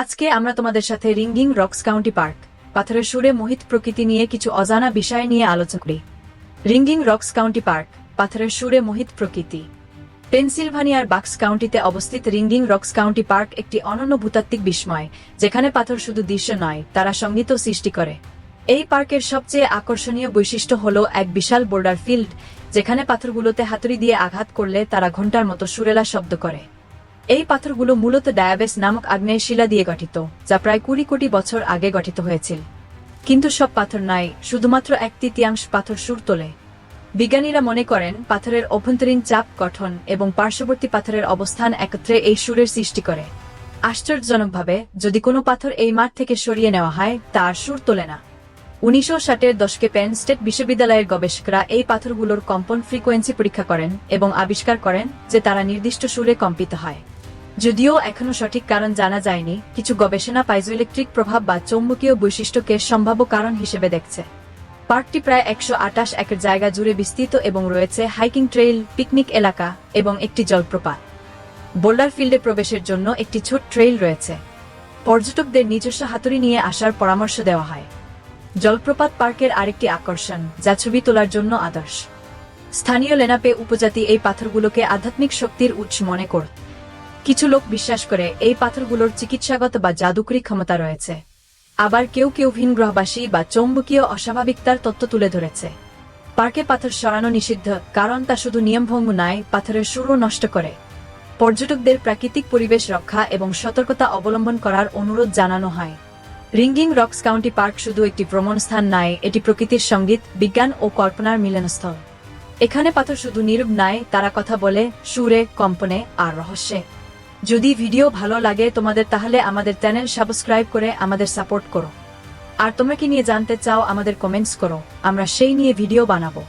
আজকে আমরা তোমাদের সাথে রিঙ্গিং রক্স কাউন্টি পার্ক, পাথরের সুরে মোহিত প্রকৃতি নিয়ে কিছু অজানা বিষয় নিয়ে আলোচনা করি। রিঙ্গিং রক্স কাউন্টি পার্ক, পাথরের সুরে মোহিত প্রকৃতি। পেনসিলভানিয়ার বাক্স কাউন্টিতে অবস্থিত রিঙ্গিং রক্স কাউন্টি পার্ক একটি অনন্য ভূতাত্ত্বিক বিস্ময়, যেখানে পাথর শুধু দৃশ্য নয়, তারা সংগীত সৃষ্টি করে। এই পার্কের সবচেয়ে আকর্ষণীয় বৈশিষ্ট্য হল এক বিশাল বোর্ডার ফিল্ড, যেখানে পাথরগুলোতে হাতুড়ি দিয়ে আঘাত করলে তারা ঘণ্টার মতো সুরেলা শব্দ করে। এই পাথরগুলো মূলত ডায়াবেস নামক আগ্নেয় শিলা দিয়ে গঠিত, যা প্রায় কুড়ি কোটি বছর আগে গঠিত হয়েছিল। কিন্তু সব পাথর নাই, শুধুমাত্র এক তৃতীয়াংশ পাথর সুর তোলে। বিজ্ঞানীরা মনে করেন, পাথরের অভ্যন্তরীণ চাপ গঠন এবং পার্শ্ববর্তী পাথরের অবস্থান একত্রে এই সুরের সৃষ্টি করে। আশ্চর্যজনকভাবে, যদি কোনো পাথর এই মাঠ থেকে সরিয়ে নেওয়া হয় তার সুর তোলে না। উনিশশো ষাটের দশকে পেন স্টেট বিশ্ববিদ্যালয়ের গবেষকরা এই পাথরগুলোর কম্পন ফ্রিকোয়েন্সি পরীক্ষা করেন এবং আবিষ্কার করেন যে তারা নির্দিষ্ট সুরে কম্পিত হয়। যদিও এখনও সঠিক কারণ জানা যায়নি, কিছু গবেষণা পাইজোইলেকট্রিক প্রভাব বা চৌম্বকীয় বৈশিষ্ট্যকে সম্ভাব্য কারণ হিসেবে দেখছে। পার্কটি প্রায় একশো আটাশ একর জায়গা জুড়ে বিস্তৃত এবং রয়েছে হাইকিং ট্রেইল, পিকনিক এলাকা এবং একটি জলপ্রপাত। বোল্ডার ফিল্ডে প্রবেশের জন্য একটি ছোট ট্রেইল রয়েছে। পর্যটকদের নিজস্ব হাতুড়ি নিয়ে আসার পরামর্শ দেওয়া হয়। জলপ্রপাত পার্কের আরেকটি আকর্ষণ, যা ছবি তোলার জন্য আদর্শ। স্থানীয় লেনাপে উপজাতি এই পাথরগুলোকে আধ্যাত্মিক শক্তির উৎস মনে কর কিছু লোক বিশ্বাস করে এই পাথরগুলোর চিকিৎসাগত বা জাদুকরী ক্ষমতা রয়েছে। আবার কেউ কেউ ভিন গ্রহবাসী বা চৌম্বকীয় অস্বাভাবিকতার তত্ত্ব তুলে ধরেছে। পার্কে পাথর সরানো নিষিদ্ধ, কারণ তা শুধু নিয়মভঙ্গ নয়, পাথরের সুরও নষ্ট করে। পর্যটকদের প্রাকৃতিক পরিবেশ রক্ষা এবং সতর্কতা অবলম্বন করার অনুরোধ জানানো হয়। রিঙ্গিং রক্স কাউন্টি পার্ক শুধু একটি ভ্রমণ স্থান নয়, এটি প্রকৃতির সংগীত, বিজ্ঞান ও কল্পনার মিলনস্থল। এখানে পাথর শুধু নীরব নয়, তারা কথা বলে, সুরে, কম্পনে আর রহস্যে। যদি ভিডিও ভালো লাগে তোমাদের তাহলে আমাদের চ্যানেল সাবস্ক্রাইব করে আমাদের সাপোর্ট করো। আর তোমাকে নিয়ে জানতে চাও আমাদের কমেন্টস করো। আমরা সেই নিয়ে ভিডিও বানাবো।